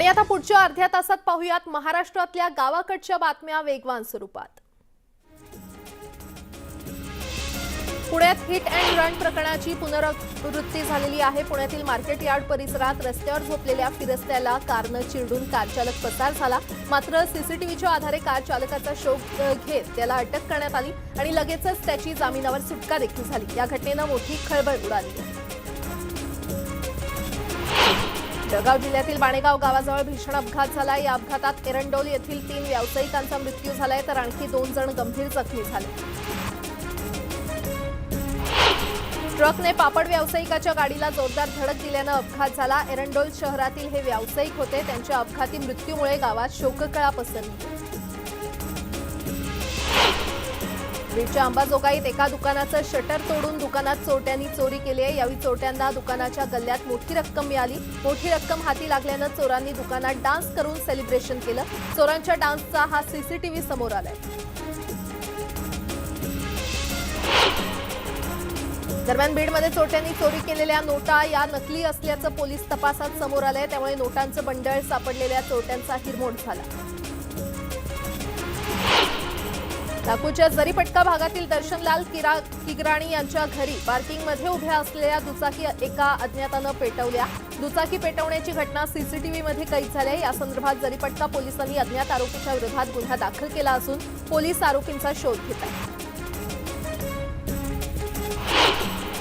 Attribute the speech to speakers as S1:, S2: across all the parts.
S1: आणि आता पुढच्या अर्ध्या तासात पाहूयात महाराष्ट्रातल्या गावाकडच्या बातम्या वेगवान स्वरूपात पुण्यात हिट अँड रन प्रकरणाची पुनरावृत्ती झालेली आहे पुण्यातील मार्केट यार्ड परिसरात रस्त्यावर झोपलेल्या फिरस्त्याला कारनं चिरडून कार चालक पसार झाला मात्र सीसीटीव्हीच्या आधारे कार चालकाचा शोध घेत त्याला अटक करण्यात आली आणि लगेचच त्याची जामिनावर सुटका देखील झाली या घटनेनं मोठी खळबळ उडाली जळगाव जिल्ह्यातील बाणेगाव गावाजवळ भीषण अपघात झाला या अपघातात एरंडोल येथील तीन व्यावसायिकांचा मृत्यू झालाय तर आणखी दोन जण गंभीर जखमी झाले ट्रकने पापड व्यावसायिकाच्या गाडीला जोरदार धडक दिल्यानं अपघात झाला एरंडोल शहरातील हे व्यावसायिक होते त्यांच्या अपघाती मृत्यूमुळे गावात शोककळा पसरली बीडच्या अंबाजोगाईत एका दुकानाचं शटर तोडून दुकानात चोरट्यांनी चोरी केली आहे यावेळी चोरट्यांना दुकानाच्या गल्ल्यात मोठी रक्कम मिळाली मोठी रक्कम हाती लागल्यानं चोरांनी दुकानात डान्स करून सेलिब्रेशन केलं चोरांच्या डान्सचा हा सीसीटीव्ही समोर आलाय दरम्यान बीडमध्ये चोट्यांनी चोरी केलेल्या नोटा या नकली असल्याचं पोलीस तपासात समोर आलंय त्यामुळे नोटांचं बंडळ सापडलेल्या चोरट्यांचा हिरमोड झाला नागपूरच्या जरीपटका भागातील दर्शनलाल किरा किगराणी यांच्या घरी पार्किंगमध्ये उभ्या असलेल्या दुचाकी एका अज्ञातानं पेटवल्या दुचाकी पेटवण्याची घटना सीसीटीव्हीमध्ये कैद झाली आहे यासंदर्भात जरीपटका पोलिसांनी अज्ञात आरोपीच्या विरोधात गुन्हा दाखल केला असून पोलीस आरोपींचा शोध घेत आहेत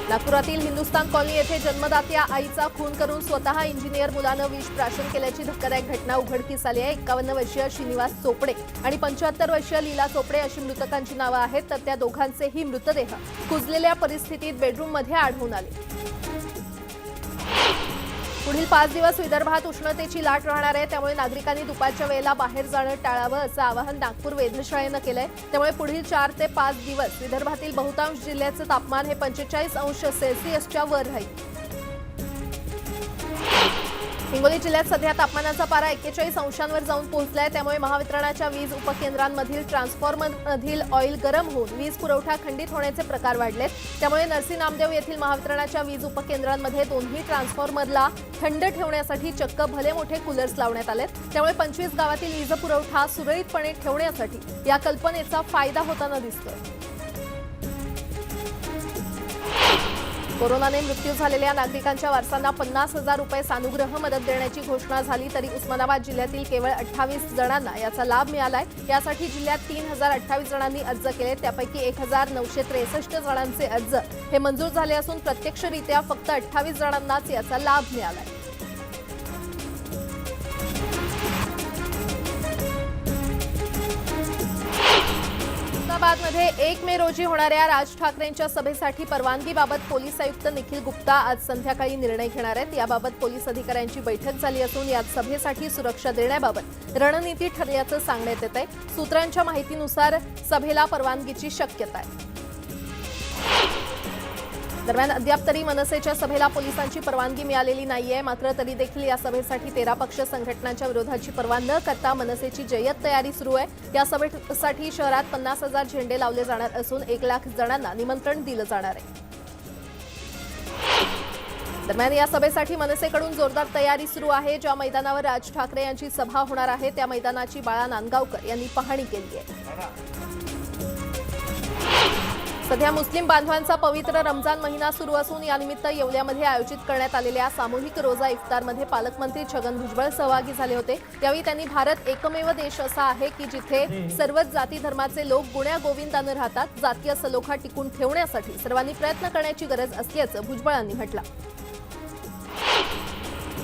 S1: नागपुरातील हिंदुस्तान कॉलनी येथे जन्मदात्या आईचा खून करून स्वतः इंजिनियर मुलानं विष प्राशन केल्याची धक्कादायक घटना उघडकीस आली आहे एक्कावन्न वर्षीय श्रीनिवास चोपडे आणि पंच्याहत्तर वर्षीय लीला चोपडे अशी मृतकांची नावं आहेत तर त्या दोघांचेही मृतदेह कुजलेल्या परिस्थितीत बेडरूममध्ये आढळून आले पुढील पाच दिवस विदर्भात उष्णतेची लाट राहणार आहे त्यामुळे नागरिकांनी दुपारच्या वेळेला बाहेर जाणं टाळावं असं आवाहन नागपूर वेधशाळेनं आहे त्यामुळे पुढील चार ते पाच दिवस विदर्भातील बहुतांश जिल्ह्याचं तापमान हे पंचेचाळीस अंश सेल्सिअसच्या वर राहील हिंगोली जिल्ह्यात सध्या तापमानाचा पारा एक्केचाळीस अंशांवर जाऊन पोहोचलाय त्यामुळे महावितरणाच्या वीज उपकेंद्रांमधील ट्रान्सफॉर्मरमधील ऑइल गरम होऊन वीज पुरवठा खंडित होण्याचे प्रकार वाढलेत त्यामुळे नरसी नामदेव येथील महावितरणाच्या वीज उपकेंद्रांमध्ये दोन्ही ट्रान्सफॉर्मरला थंड ठेवण्यासाठी चक्क भले मोठे कूलर्स लावण्यात आले त्यामुळे पंचवीस गावातील वीज पुरवठा सुरळीतपणे ठेवण्यासाठी या कल्पनेचा फायदा होताना दिसतोय कोरोनाने मृत्यू झालेल्या नागरिकांच्या वारसांना पन्नास हजार रुपये सानुग्रह मदत देण्याची घोषणा झाली तरी उस्मानाबाद जिल्ह्यातील केवळ अठ्ठावीस जणांना याचा लाभ मिळालाय यासाठी जिल्ह्यात तीन हजार अठ्ठावीस जणांनी अर्ज केले त्यापैकी एक हजार नऊशे त्रेसष्ट जणांचे अर्ज हे मंजूर झाले असून प्रत्यक्षरित्या फक्त अठ्ठावीस जणांनाच याचा लाभ मिळालाय उस्मानाबादमध्ये एक मे रोजी होणाऱ्या राज ठाकरेंच्या सभेसाठी परवानगीबाबत पोलीस आयुक्त निखिल गुप्ता आज संध्याकाळी निर्णय घेणार आहेत याबाबत पोलीस अधिकाऱ्यांची बैठक झाली असून यात सभेसाठी सुरक्षा देण्याबाबत रणनीती ठरल्याचं सांगण्यात येत आहे सूत्रांच्या माहितीनुसार सभेला परवानगीची शक्यता आहे दरम्यान अद्याप तरी मनसेच्या सभेला पोलिसांची परवानगी मिळालेली नाहीये मात्र तरी देखील या सभेसाठी तेरा पक्ष संघटनांच्या विरोधाची परवा न करता मनसेची जय्यत तयारी सुरू आहे या सभेसाठी शहरात पन्नास हजार झेंडे लावले जाणार असून एक लाख जणांना निमंत्रण दिलं जाणार आहे दरम्यान या सभेसाठी मनसेकडून जोरदार तयारी सुरू आहे ज्या मैदानावर राज ठाकरे यांची सभा होणार आहे त्या मैदानाची बाळा नांदगावकर यांनी पाहणी केली आहे सध्या मुस्लिम बांधवांचा पवित्र रमजान महिना सुरू असून यानिमित्त येवल्यामध्ये आयोजित करण्यात आलेल्या सामूहिक रोजा इफ्तारमध्ये पालकमंत्री छगन भुजबळ सहभागी झाले होते त्यावेळी त्यांनी भारत एकमेव देश असा आहे की जिथे सर्वच जाती धर्माचे लोक गुण्या गोविंदानं राहतात जातीय सलोखा टिकून ठेवण्यासाठी सर्वांनी प्रयत्न करण्याची गरज असल्याचं भुजबळांनी म्हटलं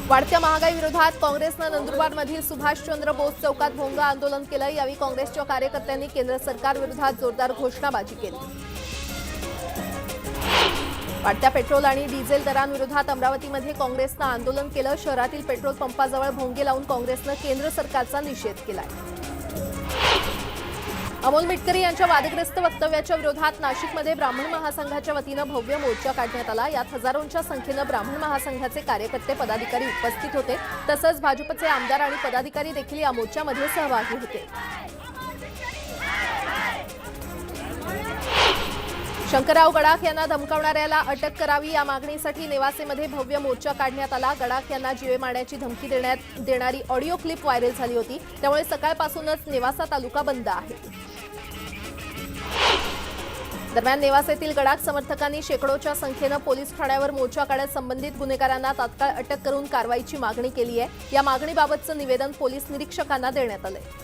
S1: वाढत्या महागाई विरोधात काँग्रेसनं नंदुरबारमधील सुभाषचंद्र बोस चौकात भोंगा आंदोलन केलं यावेळी काँग्रेसच्या कार्यकर्त्यांनी केंद्र सरकारविरोधात जोरदार घोषणाबाजी केली वाढत्या पेट्रोल आणि डिझेल दरांविरोधात अमरावतीमध्ये काँग्रेसनं आंदोलन केलं शहरातील पेट्रोल पंपाजवळ भोंगे लावून काँग्रेसनं केंद्र सरकारचा निषेध केला अमोल मिटकरी यांच्या वादग्रस्त वक्तव्याच्या विरोधात नाशिकमध्ये ब्राह्मण महासंघाच्या वतीनं भव्य मोर्चा काढण्यात आला यात हजारोंच्या संख्येनं ब्राह्मण महासंघाचे कार्यकर्ते पदाधिकारी उपस्थित होते तसंच भाजपचे आमदार आणि पदाधिकारी देखील या मोर्चामध्ये सहभागी होते शंकरराव गडाख यांना धमकावणाऱ्याला अटक करावी या मागणीसाठी नेवासेमध्ये भव्य मोर्चा काढण्यात आला गडाख यांना जीवे मारण्याची धमकी देण्यात देणारी ऑडिओ क्लिप व्हायरल झाली होती त्यामुळे सकाळपासूनच नेवासा तालुका बंद आहे दरम्यान नेवासेतील गडाख समर्थकांनी शेकडोच्या संख्येनं पोलीस ठाण्यावर मोर्चा काढत संबंधित गुन्हेगारांना तात्काळ अटक करून कारवाईची मागणी केली आहे या मागणीबाबतचं निवेदन पोलीस निरीक्षकांना देण्यात आलं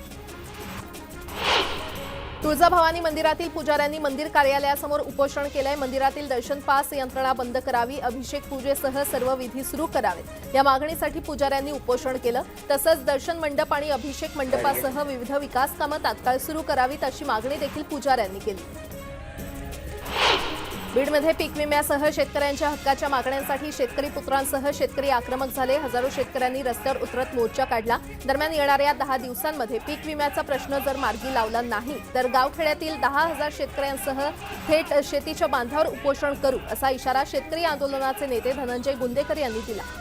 S1: तुळजाभवानी मंदिरातील पुजाऱ्यांनी मंदिर कार्यालयासमोर उपोषण केलंय मंदिरातील दर्शन पास यंत्रणा बंद करावी अभिषेक पूजेसह सर्व विधी सुरू करावेत या मागणीसाठी पुजाऱ्यांनी उपोषण केलं तसंच दर्शन मंडप आणि अभिषेक मंडपासह विविध विकास कामं तात्काळ सुरू करावीत अशी मागणी देखील पुजाऱ्यांनी केली बीडमध्ये पीक विम्यासह शेतकऱ्यांच्या हक्काच्या मागण्यांसाठी शेतकरी पुत्रांसह शेतकरी आक्रमक झाले हजारो शेतकऱ्यांनी रस्त्यावर उतरत मोर्चा काढला दरम्यान येणाऱ्या दहा दिवसांमध्ये पीक विम्याचा प्रश्न जर मार्गी लावला नाही तर गावखेड्यातील दहा हजार शेतकऱ्यांसह थेट शेतीच्या बांधावर उपोषण करू असा इशारा शेतकरी आंदोलनाचे नेते धनंजय गुंदेकर यांनी दिला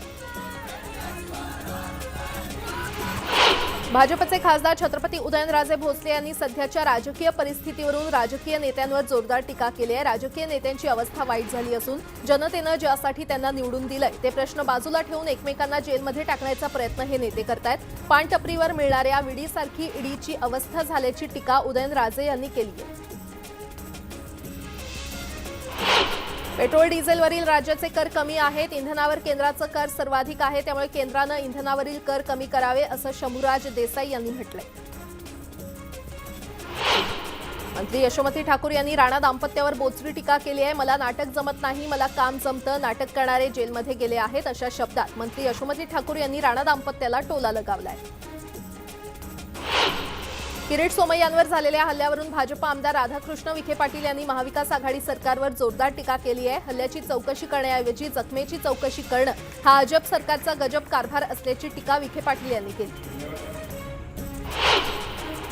S1: भाजपचे खासदार छत्रपती उदयनराजे भोसले यांनी सध्याच्या राजकीय परिस्थितीवरून राजकीय नेत्यांवर जोरदार टीका केली आहे राजकीय नेत्यांची अवस्था वाईट झाली असून जनतेनं ज्यासाठी त्यांना निवडून दिलंय ते प्रश्न बाजूला ठेवून एकमेकांना जेलमध्ये टाकण्याचा प्रयत्न हे नेते करतायत पाणटपरीवर मिळणाऱ्या विडीसारखी ईडीची अवस्था झाल्याची टीका उदयनराजे यांनी केली आहे पेट्रोल डिझेलवरील राज्याचे कर कमी आहेत इंधनावर केंद्राचं कर सर्वाधिक आहे त्यामुळे केंद्रानं इंधनावरील कर कमी करावे असं शंभूराज देसाई यांनी म्हटलंय मंत्री यशोमती ठाकूर यांनी राणा दाम्पत्यावर बोचरी टीका केली आहे मला नाटक जमत नाही मला काम जमतं नाटक करणारे जेलमध्ये गेले आहेत अशा शब्दात मंत्री यशोमती ठाकूर यांनी राणा दाम्पत्याला टोला लगावलाय किरीट सोमय्यांवर झालेल्या हल्ल्यावरून भाजप आमदार राधाकृष्ण विखे पाटील यांनी महाविकास आघाडी सरकारवर जोरदार टीका केली आहे हल्ल्याची चौकशी करण्याऐवजी जखमेची चौकशी करणं हा अजब सरकारचा गजब कारभार असल्याची टीका विखे पाटील यांनी केली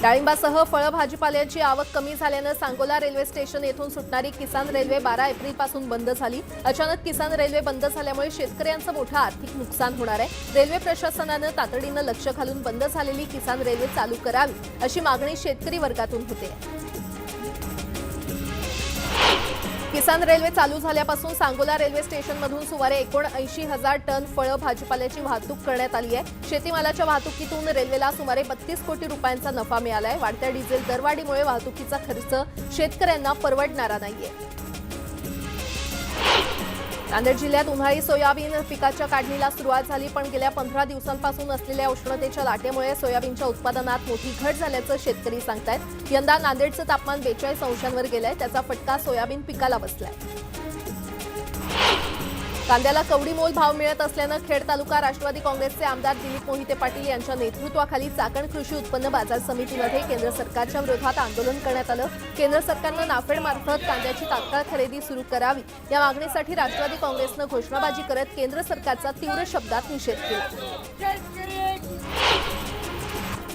S1: डाळिंबासह फळं भाजीपाल्याची आवक कमी झाल्यानं सांगोला रेल्वे स्टेशन येथून सुटणारी किसान रेल्वे बारा एप्रिलपासून बंद झाली अचानक किसान रेल्वे बंद झाल्यामुळे शेतकऱ्यांचं मोठं आर्थिक नुकसान होणार आहे रेल्वे प्रशासनानं तातडीनं लक्ष घालून बंद झालेली किसान रेल्वे चालू करावी अशी मागणी शेतकरी वर्गातून होते किसान रेल्वे चालू झाल्यापासून सांगोला रेल्वे स्टेशनमधून सुमारे एकोणऐंशी हजार टन फळं भाजीपाल्याची वाहतूक करण्यात आली आहे शेतीमालाच्या वाहतुकीतून रेल्वेला सुमारे बत्तीस कोटी रुपयांचा नफा मिळाला आहे वाढत्या डिझेल दरवाढीमुळे वाहतुकीचा खर्च शेतकऱ्यांना परवडणारा नाहीये नांदेड जिल्ह्यात उन्हाळी सोयाबीन पिकाच्या काढणीला सुरुवात झाली पण गेल्या पंधरा दिवसांपासून असलेल्या उष्णतेच्या लाटेमुळे सोयाबीनच्या उत्पादनात मोठी घट झाल्याचं शेतकरी सांगतायत यंदा नांदेडचं तापमान बेचाळीस अंशांवर गेलंय त्याचा फटका सोयाबीन पिकाला बसलाय कांद्याला कवडीमोल भाव मिळत असल्यानं खेड तालुका राष्ट्रवादी काँग्रेसचे आमदार दिलीप मोहिते पाटील यांच्या नेतृत्वाखाली चाकण कृषी उत्पन्न बाजार समितीमध्ये केंद्र सरकारच्या विरोधात आंदोलन करण्यात आलं केंद्र सरकारनं मार्फत कांद्याची तात्काळ खरेदी सुरू करावी या मागणीसाठी राष्ट्रवादी काँग्रेसनं घोषणाबाजी करत केंद्र सरकारचा तीव्र शब्दात निषेध केला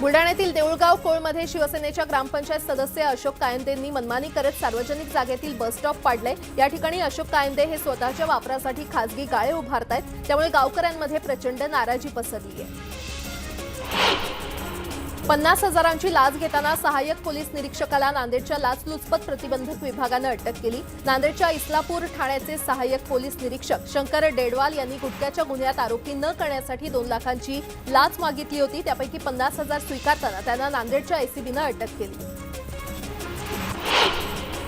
S1: बुलडाण्यातील देऊळगाव कोळमध्ये शिवसेनेच्या ग्रामपंचायत सदस्य अशोक कायंदेंनी मनमानी करत सार्वजनिक जागेतील बस स्टॉप पाडले या ठिकाणी अशोक कायंदे हे स्वतःच्या वापरासाठी खासगी गाळे आहेत त्यामुळे गावकऱ्यांमध्ये प्रचंड नाराजी पसरली आहे पन्नास हजारांची लाच घेताना सहाय्यक पोलीस निरीक्षकाला नांदेडच्या लाचलुचपत प्रतिबंधक विभागानं अटक केली नांदेडच्या इस्लापूर ठाण्याचे सहाय्यक पोलीस निरीक्षक शंकर डेडवाल यांनी गुटक्याच्या गुन्ह्यात आरोपी न करण्यासाठी दोन लाखांची लाच मागितली होती त्यापैकी पन्नास हजार स्वीकारताना त्यांना नांदेडच्या एसीबीनं e अटक केली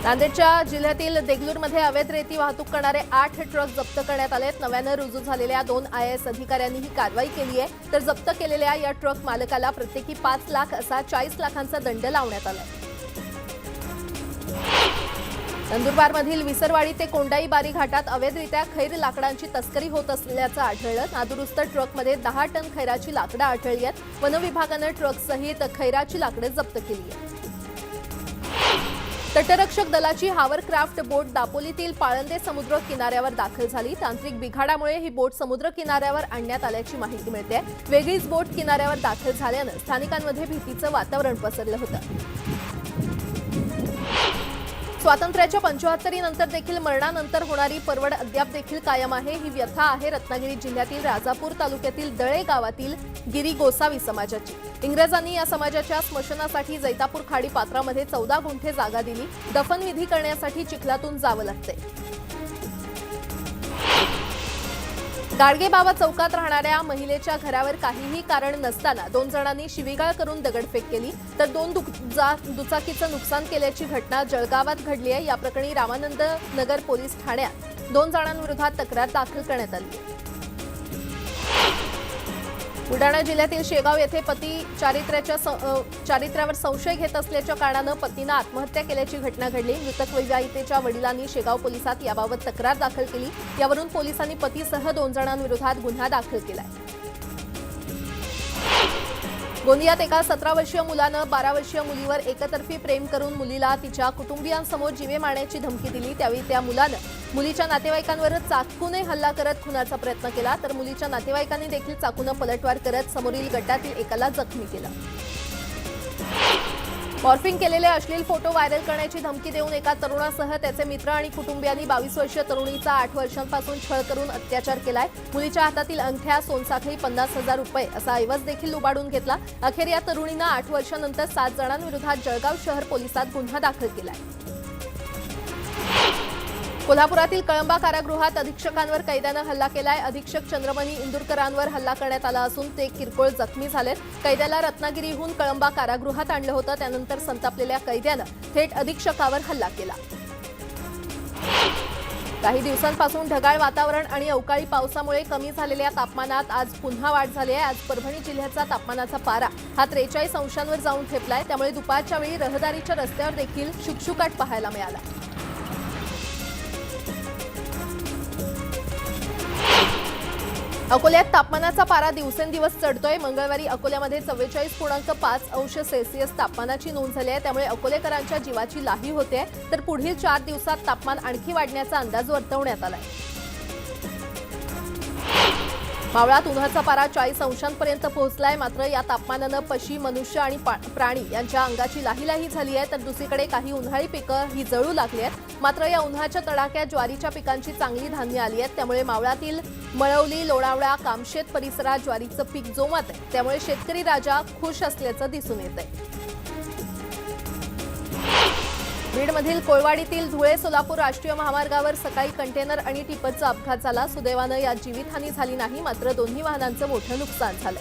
S1: नांदेडच्या जिल्ह्यातील देगलूरमध्ये अवैध रेती वाहतूक करणारे आठ ट्रक जप्त करण्यात आले आहेत नव्यानं रुजू झालेल्या दोन आय एस अधिकाऱ्यांनी ही कारवाई केली आहे तर जप्त केलेल्या या ट्रक मालकाला प्रत्येकी पाच लाख असा चाळीस लाखांचा दंड लावण्यात आला नंदुरबारमधील विसरवाडी ते कोंडाईबारी घाटात अवैधरित्या खैर लाकडांची तस्करी होत असल्याचं आढळलं नादुरुस्त ट्रकमध्ये दहा टन खैराची लाकडं आढळली आहेत वनविभागानं ट्रकसहित खैराची लाकडं जप्त केली आहेत तटरक्षक दलाची हावरक्राफ्ट बोट दापोलीतील पाळंदे समुद्र किनाऱ्यावर दाखल झाली तांत्रिक बिघाडामुळे ही बोट समुद्र किनाऱ्यावर आणण्यात आल्याची माहिती मिळते वेगळीच बोट किनाऱ्यावर दाखल झाल्यानं स्थानिकांमध्ये भीतीचं वातावरण पसरलं होतं स्वातंत्र्याच्या पंचाहत्तरी देखील मरणानंतर होणारी परवड अद्याप देखील कायम आहे ही व्यथा आहे रत्नागिरी जिल्ह्यातील राजापूर तालुक्यातील दळे गावातील गिरी गोसावी समाजाची इंग्रजांनी या समाजाच्या स्मशनासाठी जैतापूर खाडी पात्रामध्ये चौदा गुंठे जागा दिली दफनविधी करण्यासाठी चिखलातून जावं लागते गाडगेबाबा चौकात राहणाऱ्या महिलेच्या घरावर काहीही कारण नसताना दोन जणांनी शिवीगाळ करून दगडफेक केली तर दोन दुचाकीचं नुकसान केल्याची घटना जळगावात घडली आहे प्रकरणी रामानंद नगर पोलीस ठाण्यात दोन जणांविरोधात तक्रार दाखल करण्यात आली बुलडाणा जिल्ह्यातील शेगाव येथे पती चारित्र्याच्या चारित्र्यावर संशय घेत असल्याच्या कारणानं पतीनं आत्महत्या केल्याची घटना घडली मृतक वैवाहितेच्या वडिलांनी शेगाव पोलिसात याबाबत तक्रार दाखल केली यावरून पोलिसांनी पतीसह दोन जणांविरोधात गुन्हा दाखल केला गोंदियात एका सतरा वर्षीय मुलानं बारा वर्षीय मुलीवर एकतर्फी प्रेम करून मुलीला तिच्या कुटुंबियांसमोर जिवे मारण्याची धमकी दिली त्यावेळी त्या मुलानं मुलीच्या नातेवाईकांवर चाकूने हल्ला करत खुनाचा प्रयत्न केला तर मुलीच्या नातेवाईकांनी देखील चाकूनं पलटवार करत समोरील गटातील एकाला जखमी केलं मॉर्फिंग केलेले अश्लील फोटो व्हायरल करण्याची धमकी देऊन एका तरुणासह त्याचे मित्र आणि कुटुंबियांनी बावीस वर्षीय तरुणीचा आठ वर्षांपासून छळ करून अत्याचार केलाय मुलीच्या हातातील अंगठ्या सोनसाखळी पन्नास हजार रुपये असा ऐवज देखील लुबाडून घेतला अखेर या तरुणीनं आठ वर्षानंतर सात जणांविरोधात जळगाव शहर पोलिसात गुन्हा दाखल केलाय कोल्हापुरातील कळंबा कारागृहात अधीक्षकांवर कैद्यानं हल्ला केलाय अधीक्षक चंद्रमणी इंदुरकरांवर हल्ला करण्यात आला असून ते किरकोळ जखमी झाले कैद्याला रत्नागिरीहून कळंबा कारागृहात आणलं होतं त्यानंतर संतापलेल्या कैद्यानं थेट अधीक्षकावर हल्ला केला काही दिवसांपासून ढगाळ वातावरण आणि अवकाळी पावसामुळे कमी झालेल्या तापमानात आज पुन्हा वाढ झाली आहे आज परभणी जिल्ह्याचा तापमानाचा पारा हा त्रेचाळीस अंशांवर जाऊन ठेपलाय त्यामुळे दुपारच्या वेळी रहदारीच्या रस्त्यावर देखील शुकशुकाट पाहायला मिळाला अकोल्यात तापमानाचा पारा दिवसेंदिवस चढतोय मंगळवारी अकोल्यामध्ये चव्वेचाळीस पूर्णांक पाच अंश सेल्सिअस तापमानाची नोंद झाली आहे त्यामुळे अकोलेकरांच्या जीवाची लाही होते तर पुढील चार दिवसात तापमान आणखी वाढण्याचा अंदाज वर्तवण्यात आला आहे मावळात उन्हाचा पारा चाळीस अंशांपर्यंत पोहोचलाय मात्र या तापमानानं पशी मनुष्य आणि प्राणी यांच्या अंगाची लाहीलाही झाली आहे तर दुसरीकडे काही उन्हाळी पिकं ही जळू लागली आहेत मात्र या उन्हाच्या तडाक्यात ज्वारीच्या पिकांची चांगली धान्य आली आहेत त्यामुळे मावळातील मळवली लोणावळा कामशेत परिसरात ज्वारीचं पीक जोमात आहे त्यामुळे शेतकरी राजा खुश असल्याचं दिसून येत आहे बीडमधील कोळवाडीतील धुळे सोलापूर राष्ट्रीय महामार्गावर सकाळी कंटेनर आणि टिपरचा अपघात झाला सुदैवानं यात जीवितहानी झाली नाही मात्र दोन्ही वाहनांचं मोठं नुकसान झालं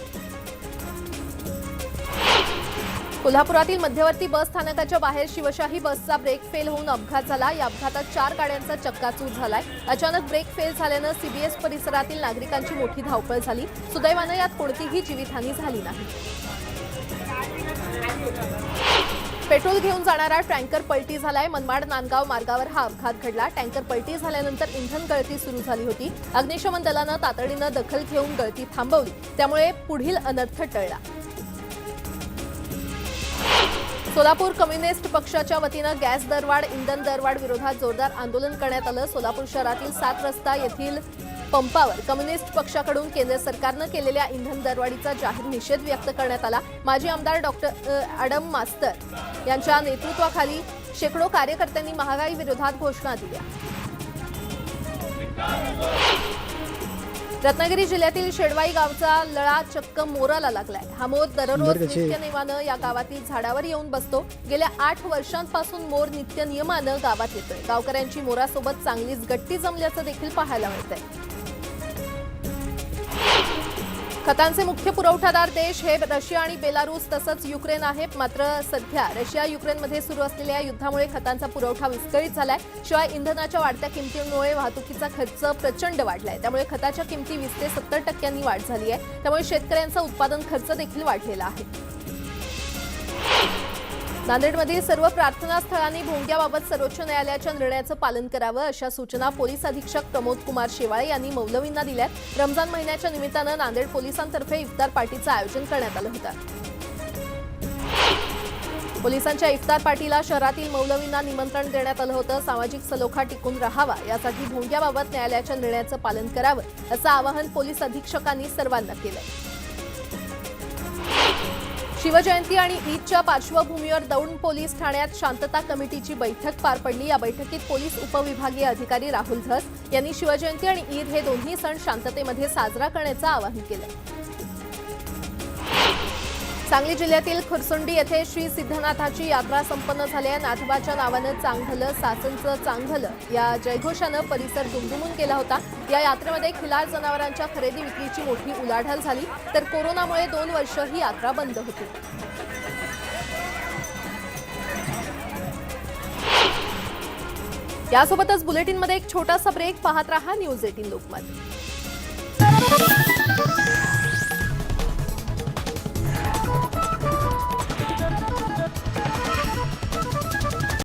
S1: कोल्हापुरातील मध्यवर्ती बस स्थानकाच्या बाहेर शिवशाही बसचा ब्रेक फेल होऊन अपघात झाला या अपघातात चार गाड्यांचा चक्काचूर झालाय अचानक ब्रेक फेल झाल्यानं सीबीएस परिसरातील नागरिकांची मोठी धावपळ झाली सुदैवानं यात कोणतीही जीवितहानी झाली नाही पेट्रोल घेऊन जाणारा टँकर पलटी झालाय मनमाड नांदगाव मार्गावर हा अपघात घडला टँकर पलटी झाल्यानंतर इंधन गळती सुरू झाली होती अग्निशमन दलानं तातडीनं दखल घेऊन गळती थांबवली त्यामुळे पुढील अनर्थ टळला सोलापूर कम्युनिस्ट पक्षाच्या वतीनं गॅस दरवाढ इंधन दरवाढ विरोधात जोरदार आंदोलन करण्यात आलं सोलापूर शहरातील सात रस्ता येथील पंपावर कम्युनिस्ट पक्षाकडून केंद्र सरकारनं केलेल्या इंधन दरवाढीचा जाहीर निषेध व्यक्त करण्यात आला माजी आमदार डॉक्टर अडम मास्तर यांच्या नेतृत्वाखाली शेकडो कार्यकर्त्यांनी महागाई विरोधात घोषणा दिल्या रत्नागिरी जिल्ह्यातील शेडवाई गावचा लळा चक्क मोराला लागलाय हा मोर दररोज नेमानं या गावातील झाडावर येऊन बसतो गेल्या आठ वर्षांपासून मोर नित्य नियमानं गावात येतोय गावकऱ्यांची मोरासोबत चांगलीच गट्टी जमल्याचं देखील पाहायला मिळतंय खतांचे मुख्य पुरवठादार देश हे रशिया आणि बेलारूस तसंच युक्रेन आहे मात्र सध्या रशिया युक्रेनमध्ये सुरू असलेल्या युद्धामुळे खतांचा पुरवठा विस्कळीत झालाय शिवाय इंधनाच्या वाढत्या किमतींमुळे वाहतुकीचा खर्च प्रचंड वाढलाय त्यामुळे खताच्या किमती वीस ते सत्तर टक्क्यांनी वाढ झाली आहे त्यामुळे शेतकऱ्यांचा उत्पादन खर्च देखील वाढलेला आहे नांदेडमधील सर्व प्रार्थनास्थळांनी भोंग्याबाबत सर्वोच्च न्यायालयाच्या निर्णयाचं पालन करावं अशा सूचना पोलीस अधीक्षक प्रमोद कुमार शेवाळे यांनी मौलवींना दिल्या रमजान महिन्याच्या निमित्तानं नांदेड पोलिसांतर्फे इफ्तार पार्टीचं आयोजन करण्यात आलं होतं पोलिसांच्या इफ्तार पार्टीला शहरातील मौलवींना निमंत्रण देण्यात आलं होतं सामाजिक सलोखा टिकून राहावा यासाठी भोंग्याबाबत न्यायालयाच्या निर्णयाचं पालन करावं असं आवाहन पोलीस अधीक्षकांनी सर्वांना केलं शिवजयंती आणि ईदच्या पार्श्वभूमीवर दौंड पोलीस ठाण्यात शांतता कमिटीची बैठक पार पडली या बैठकीत पोलीस उपविभागीय अधिकारी राहुल धस यांनी शिवजयंती आणि ईद हे दोन्ही सण शांततेमध्ये साजरा करण्याचं आवाहन केलं सांगली जिल्ह्यातील खुरसुंडी येथे श्री सिद्धनाथाची यात्रा संपन्न आहे नाथबाच्या नावानं चांगलं सासनचं चांगलं या जयघोषानं परिसर दुमदुमून केला होता या यात्रेमध्ये खिलार जनावरांच्या खरेदी विक्रीची मोठी उलाढाल झाली तर कोरोनामुळे दोन वर्ष ही यात्रा बंद होती यासोबतच बुलेटिनमध्ये एक छोटासा ब्रेक पाहत रहा न्यूज एटीन लोकमत